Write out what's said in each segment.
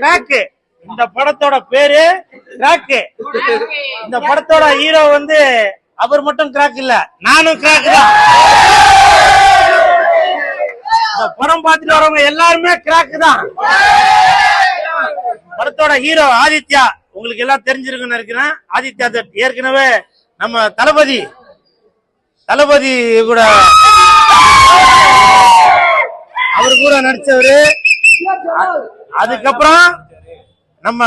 Crack இந்த படத்தோட பேரு கிராக்கு இந்த படத்தோட ஹீரோ வந்து அவர் மட்டும் கிராக் இல்ல நானும் கிராக் தான். இந்த படம் பார்த்துட்டு வரவங்க எல்லாருமே கிராக்கு தான். படத்தோட ஹீரோ ஆதித்யா உங்களுக்கு எல்லாம் தெரிஞ்சிருக்குன்னு இருக்கிறேன் ஆதித்யா தட் ஏற்கனவே நம்ம தளபதி தளபதி கூட அவர் கூட நடிச்சவரு. அதுக்கப்புறம் நம்ம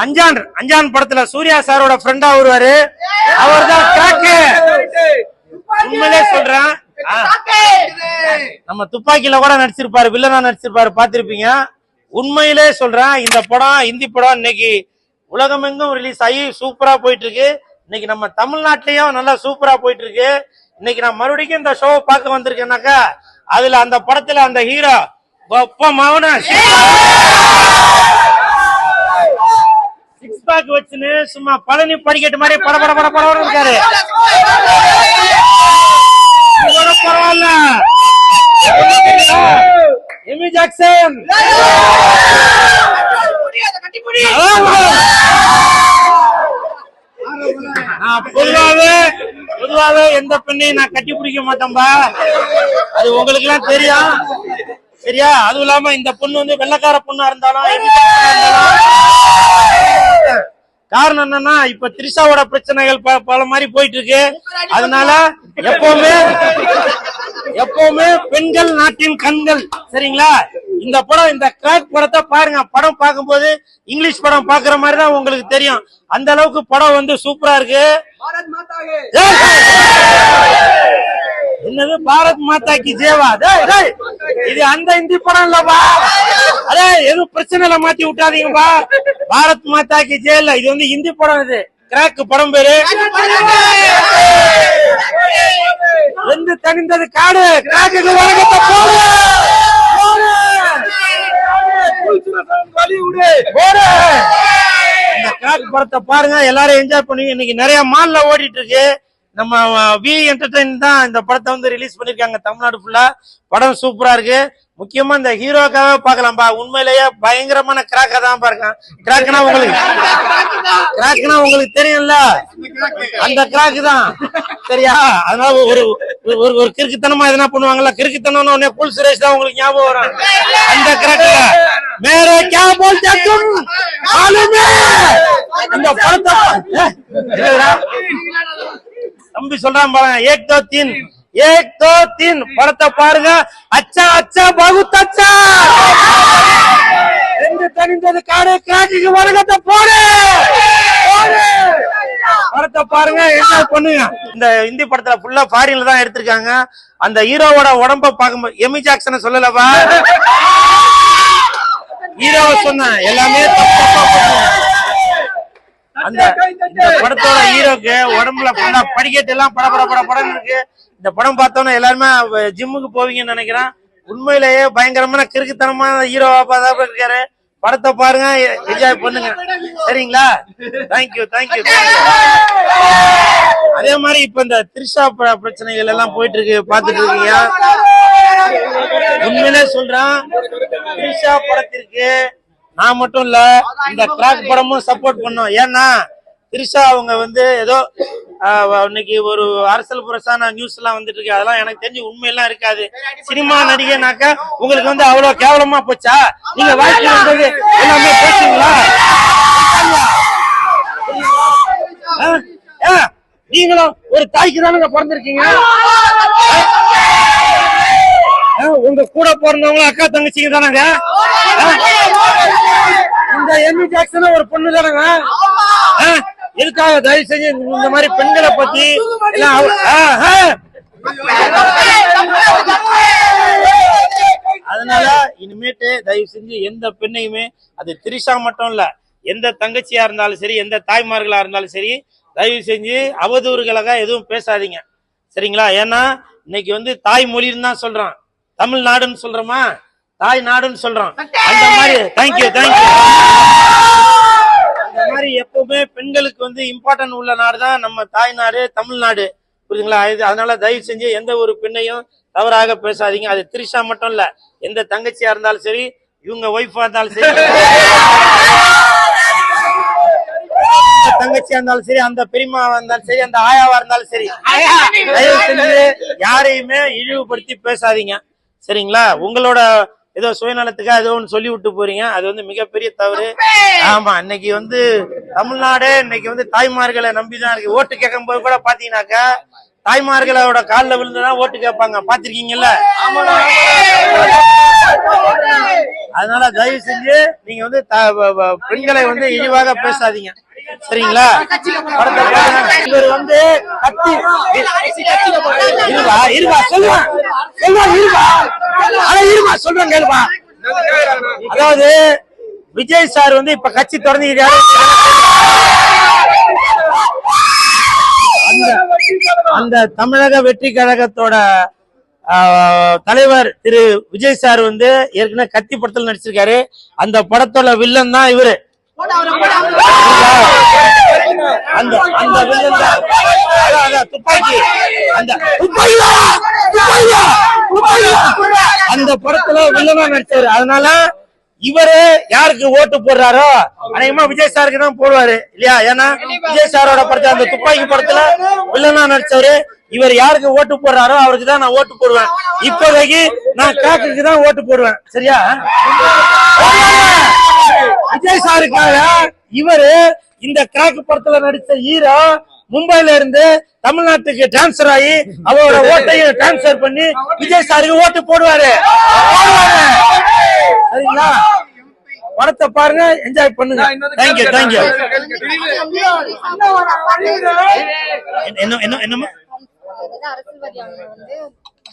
அஞ்சான் அஞ்சான் படத்துல சூர்யா சாரோட ஃப்ரெண்டா வருவாரு. அவர் தான் கிராக்கு உண்மையிலே சொல்றேன். ஆ. நம்ம துப்பாக்கியில கூட நடிச்சிருப்பாரு வில்லனா நடிச்சிருப்பாரு பாத்திருப்பீங்க உண்மையிலே சொல்றேன் இந்த படம் இந்தி படம் இன்னைக்கு உலகமெங்கும் ரிலீஸ் ஆகி சூப்பரா போயிட்டு இருக்கு இன்னைக்கு நம்ம தமிழ்நாட்டிலயும் நல்லா சூப்பரா போயிட்டு இருக்கு இன்னைக்கு நான் மறுபடியும் இந்த ஷோவை பார்க்க வந்திருக்கேன்னாக்கா அதுல அந்த படத்துல அந்த ஹீரோ ஒப்ப சிக்ஸ் பேக் வச்சுன்னு சும்மா பழனி படிக்கட்டு மாதிரி பட பட பட படம் இருக்காரு. இது பரவாயில்ல. எமி ஜாக்சன் பொதுவாவே பொதுவாவே எந்த பெண்ணையும் நான் கட்டி பிடிக்க மாட்டேன்பா. அது உங்களுக்கு எல்லாம் தெரியும். சரியா? அதுவும் இல்லாம இந்த பொண்ணு வந்து வெள்ளக்கார பொண்ணா இருந்தாலும் காரணம் என்னன்னா இப்ப த்ரிஷாவோட பிரச்சனைகள் பல மாதிரி போயிட்டு இருக்கு அதனால எப்பவுமே எப்பவுமே பெண்கள் நாட்டின் கண்கள். சரிங்களா? இந்த படம் இந்த கிராக் படத்தை பாருங்க. படம் பார்க்கும்போது இங்கிலீஷ் படம் பாக்குற மாதிரி தான் உங்களுக்கு தெரியும். அந்த அளவுக்கு படம் வந்து சூப்பரா இருக்கு! என்னது? பாரத் மாதா கி ஜேவா இது அந்த இந்தி படம் இல்லப்பா. அதே எதுவும் பிரச்சனைல மாத்தி விட்டாதீங்கப்பா பாரத் மாதா கி ஜே இல்ல இது வந்து இந்தி படம் இது. கிராக் படம் பேரு. எந்த தனிந்தது காடு. கிராக்கு வழக்கத்தை போடு. போடு. இந்த கிராக் படத்தை பாருங்க. எல்லாரும் என்ஜாய் பண்ணுவீங்க. இன்னைக்கு நிறைய மால்ல ஓடிட்டு இருக்கு. நம்ம வி என்டர்டைன் தான் இந்த படத்தை வந்து ரிலீஸ் பண்ணிருக்காங்க. தமிழ்நாடு ஃபுல்லா படம் சூப்பரா இருக்கு. முக்கியமா இந்த ஹீரோக்காக பாக்கலாம்பா உண்மையிலேயே பயங்கரமான கிராக்கா தான் பாருங்க கிராக்னா உங்களுக்கு கிராக்னா உங்களுக்கு தெரியும்ல? அந்த கிராக்கு தான். சரியா? அதனால ஒரு ஒரு ஒரு கிறுக்குத்தனமா எதனா பண்ணுவாங்கல்ல? கிறுக்குத்தனம் உடனே புல் சுரேஷ் தான் உங்களுக்கு ஞாபகம் வரும். அந்த கிராக்ல மேர கே போல் தும் ஆளுமே! இந்த படத்தை தம்பி சொல்றான் பாருங்க ஏக் தோ தீன் ஏக் தோ தீன் படத்தை பாருங்க. அச்சா அச்சா பகுத் அச்சா. என்று தனிந்தது காடு காட்டுக்கு வருகத்தை போடு. படத்தை பாருங்க என்ஜாய் பண்ணுங்க. இந்த இந்தி படத்துல ஃபுல்லா ஃபாரின்ல தான் எடுத்திருக்காங்க. அந்த ஹீரோவோட உடம்ப பார்க்கும்போது எமி ஜாக்சனை சொல்லலவா ஹீரோவை சொன்னேன் எல்லாமே தப்பு அந்த இந்த படத்தோட ஹீரோக்கு உடம்புல ஃபுல்லா படிக்கட்டு எல்லாம் பட பட பட படம்னு இருக்கு. இந்த படம் பார்த்தோன்னா எல்லாருமே ஜிம்முக்கு போவீங்கன்னு நினைக்கிறேன். உண்மையிலேயே பயங்கரமான கிறுக்குத்தனமான ஹீரோவா பார்த்தா இருக்காரு. படத்தை பாருங்க என்ஜாய் பண்ணுங்க. சரிங்களா? தேங்க்யூ தேங்க்யூ அதே மாதிரி இப்ப இந்த த்ரிஷா பிரச்சனைகள் எல்லாம் போயிட்டு இருக்கு பாத்துட்டு இருக்கீங்க. உண்மையிலே சொல்றேன் த்ரிஷா படத்திற்கு நான் மட்டும் இல்ல இந்த கிராக் படமும் சப்போர்ட் பண்ணோம். ஏன்னா த்ரிஷா அவங்க வந்து ஏதோ இன்னைக்கு ஒரு அரசியல் புரசான நியூஸ் எல்லாம் வந்துட்டு இருக்கு. அதெல்லாம் எனக்கு தெரிஞ்சு உண்மையெல்லாம் இருக்காது. சினிமா நடிகைனாக்கா உங்களுக்கு வந்து அவ்வளவு கேவலமா போச்சா? நீங்க வாழ்க்கை வந்தது எல்லாமே? ஆ, நீங்களும் ஒரு தாய்க்கு தானுங்க பிறந்திருக்கீங்க? உங்க கூட பிறந்தவங்களும் அக்கா தங்கச்சிங்க தானங்க? இந்த எமி ஜாக்சன் ஒரு பொண்ணு தானங்க? ஆ? தயவு செஞ்சு இந்த மாதிரி பெண்களை பத்தி எல்லாம் ஆ, ஆ. அதனால இனிமேட்டு தயவு செஞ்சு எந்த பெண்ணையுமே அது திரிஷா மட்டும் இல்ல எந்த தங்கச்சியா இருந்தாலும் சரி எந்த தாய்மார்களா இருந்தாலும் சரி தயவு செஞ்சு அவதூறுகளாக எதுவும் பேசாதீங்க. சரிங்களா? ஏன்னா இன்னைக்கு வந்து தாய்மொழின்னு தான் சொல்றான். தமிழ்நாடுன்னு சொல்றோமா? தாய் நாடுன்னு சொல்றோம் அந்த மாதிரி தேங்க்யூ தேங்க்யூ எப்பவுமே பெண்களுக்கு வந்து இம்பார்ட்டன்ட் உள்ள நாடு தான் நம்ம தாய்நாடு தமிழ்நாடு. புரியுதுங்களா? இது அதனால தயவு செஞ்சு எந்த ஒரு பெண்ணையும் தவறாக பேசாதீங்க. அது திரிஷா மட்டும் இல்ல எந்த தங்கச்சியா இருந்தாலும் சரி இவங்க ஒய்ஃபா இருந்தாலும் சரி. தங்கச்சியா இருந்தாலும் சரி அந்த பெரியமாவா இருந்தாலும் சரி அந்த ஆயாவா இருந்தாலும் சரி. தயவு செஞ்சு யாரையுமே இழிவுபடுத்தி பேசாதீங்க. சரிங்களா? உங்களோட ஏதோ சுயநலத்துக்காக ஏதோ ஒன்று சொல்லி விட்டு போறீங்க. அது வந்து மிகப்பெரிய தவறு. ஆமா இன்னைக்கு வந்து தமிழ்நாடே இன்னைக்கு வந்து தாய்மார்களை நம்பிதான் இருக்கு. ஓட்டு கேட்கும் போது கூட பாத்தீங்கன்னாக்கா தாய்மார்களோட காலில் விழுந்துதான் ஓட்டு கேட்பாங்க. பாத்திருக்கீங்கல்ல? அதனால தயவு செஞ்சு நீங்க வந்து பெண்களை வந்து இழிவாக பேசாதீங்க. சரிங்களா? இவர் வந்து கத்தி. இருவா இருவா சொல்லுவா. சொல்லுவா இருவா. இருவா சொல்றேன் கேளுவா அதாவது விஜய் சார் வந்து இப்ப கட்சி தொடங்கிக்கிறாரு அந்த அந்த தமிழக வெற்றி கழகத்தோட ஆஹ், தலைவர் திரு விஜய் சார் வந்து ஏற்கனவே கத்தி படத்துல நடிச்சிருக்காரு. அந்த படத்தோட வில்லன் தான் இவரு. அந்த அந்த வில்லன் துப்பாக்கி அந்த துப்பாக்கியா? துப்பாக்கியா? துப்பாக்கியா? அந்த படத்துல வில்லனா நடிச்சாரு அதனால இவரு யாருக்கு ஓட்டு போடுறாரோ அநேகமா விஜய் சாருக்கு தான் போடுவாரு இல்லையா ஏன்னா விஜய் சாரோட படத்துல அந்த துப்பாக்கி படத்துல வில்லனா நடிச்சவரு இவர் யாருக்கு ஓட்டு போடுறாரோ அவருக்கு தான் நான் ஓட்டு போடுவேன் இப்போதைக்கு நான் காக்குக்கு தான் ஓட்டு போடுவேன் சரியா விஜய் சாருக்காக இவரு இந்த கிராக்கு படத்துல நடிச்ச ஹீரோ மும்பைல இருந்து தமிழ்நாட்டுக்கு டிரான்ஸ்பர் ஆகி அவரோட ஓட்டையும் டிரான்ஸ்பர் பண்ணி விஜய் சாருக்கு ஓட்டு போடுவாரு. சரிங்களா? படத்தை பாருங்க என்ஜாய் பண்ணுங்க. தேங்க்யூ தேங்க்யூ என்ன என்ன என்னமா அரசியல்வாதி அவங்க வந்து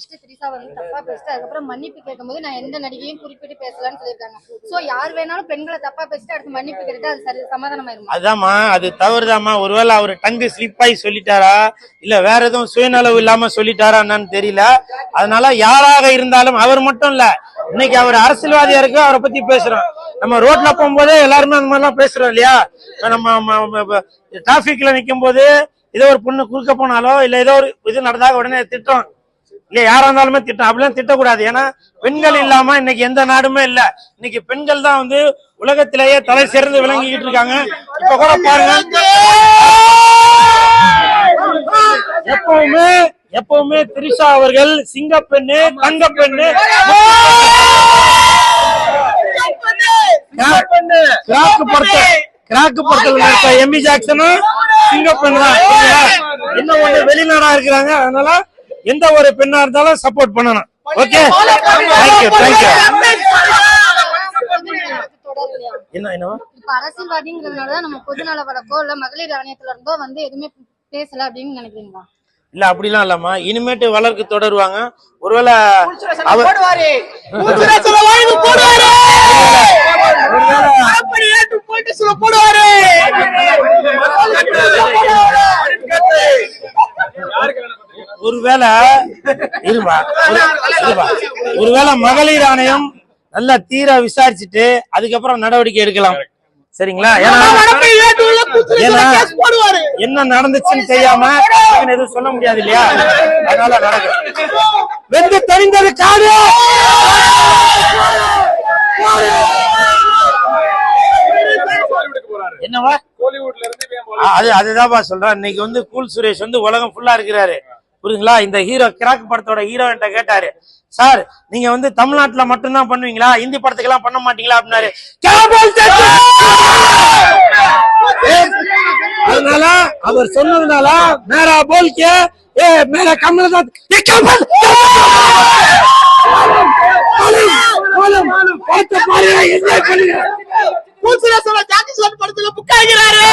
ஃபர்ஸ்ட் சிரிசா வந்து தப்பா பேசிட்டு அதுக்கப்புறம் மன்னிப்பு கேட்கும்போது நான் எந்த நடிகையும் குறிப்பிட்டு பேசலாம்னு சொல்லியிருக்காங்க. சோ யார் வேணாலும் பெண்களை தப்பா பேசிட்டு அடுத்து மன்னிப்பு கேட்டு அது சரி சமாதானமாயிருமா? அதாம்மா அது தவறுதாம்மா. ஒருவேளை அவர் டங்கு ஸ்லிப் ஆகி சொல்லிட்டாரா? இல்ல வேற எதுவும் சுயநலவு இல்லாம சொல்லிட்டாரா என்னன்னு தெரியல. அதனால யாராக இருந்தாலும் அவர் மட்டும் இல்ல இன்னைக்கு அவர் அரசியல்வாதியா இருக்கு அவரை பத்தி பேசுறோம். நம்ம ரோட்ல போகும்போதே எல்லாருமே அந்த மாதிரிலாம் பேசுறோம் இல்லையா? நம்ம டிராபிக்ல நிக்கும் போது ஏதோ ஒரு பொண்ணு குறுக்க போனாலோ இல்ல ஏதோ ஒரு இது நடந்தாக உடனே திட்டம் இல்ல யாரா இருந்தாலுமே திட்டம். அப்படிலாம் திட்டக்கூடாது. ஏன்னா பெண்கள் இல்லாம இன்னைக்கு எந்த நாடுமே இல்ல. இன்னைக்கு பெண்கள் தான் வந்து உலகத்திலேயே தலை சிறந்து விளங்கிக்கிட்டு இருக்காங்க. இப்ப கூட பாருங்க. எப்பவுமே எப்பவுமே திரிஷா அவர்கள் சிங்க பெண்ணு தங்க பெண்ணு கிராக்கு படத்த கிராக்கு படத்துல எம்மி ஜாக்சனும் சிங்க பெண் தான் என்ன ஒண்ணு வெளிநாடா இருக்கிறாங்க. அதனால எந்த ஒரு பெண்ணா இருந்தாலும் சப்போர்ட் பண்ணணும். ஓகே தேங்க்யூ தேங்க்யூ என்ன என்னவா இப்ப அரசியல்வாதிங்கிறதுனாலதான் நம்ம பொதுநல வழக்கோ இல்ல மகளிர் ஆணையத்துல இருந்தோ வந்து எதுவுமே பேசல அப்படின்னு நினைக்கிறீங்களா? இல்ல அப்படிலாம் இல்லம்மா. இனிமேட்டு வளர்க்கு தொடருவாங்க. ஒருவேளை போடுவாரு ஊத்துரசல வாங்கி போடுவாரு அப்படி ஏட்டு போயிட்டு சொல்ல போடுவாரு ஒருவேளை இருபா இருபா ஒருவேளை மகளிர் ஆணையம் நல்லா தீர விசாரிச்சுட்டு அதுக்கப்புறம் நடவடிக்கை எடுக்கலாம். சரிங்களா? ஏன்னா என்ன நடந்துச்சுன்னு தெரியாம எதுவும் சொல்ல முடியாது இல்லையா? அதனால நடக்கும். வெந்து தெரிந்தது காடு என்னவா? அது அதுதான்ப்பா சொல்றேன் இன்னைக்கு வந்து கூல் சுரேஷ் வந்து உலகம் ஃபுல்லா இருக்கிறாரு. புரியுதுங்களா? இந்த ஹீரோ கிராக்கு படத்தோட ஹீரோன்ட்ட கேட்டாரு சார் நீங்க வந்து தமிழ்நாட்டுல மட்டும்தான் பண்ணுவீங்களா? இந்தி படத்துக்கு எல்லாம் பண்ண மாட்டீங்களா? அப்படின்னாரு. அதனால அவர் சொன்னதுனால மேரா போல் K A Mera Kamal enjoy பண்ணுங்க. படத்துல புக்காகிறாரு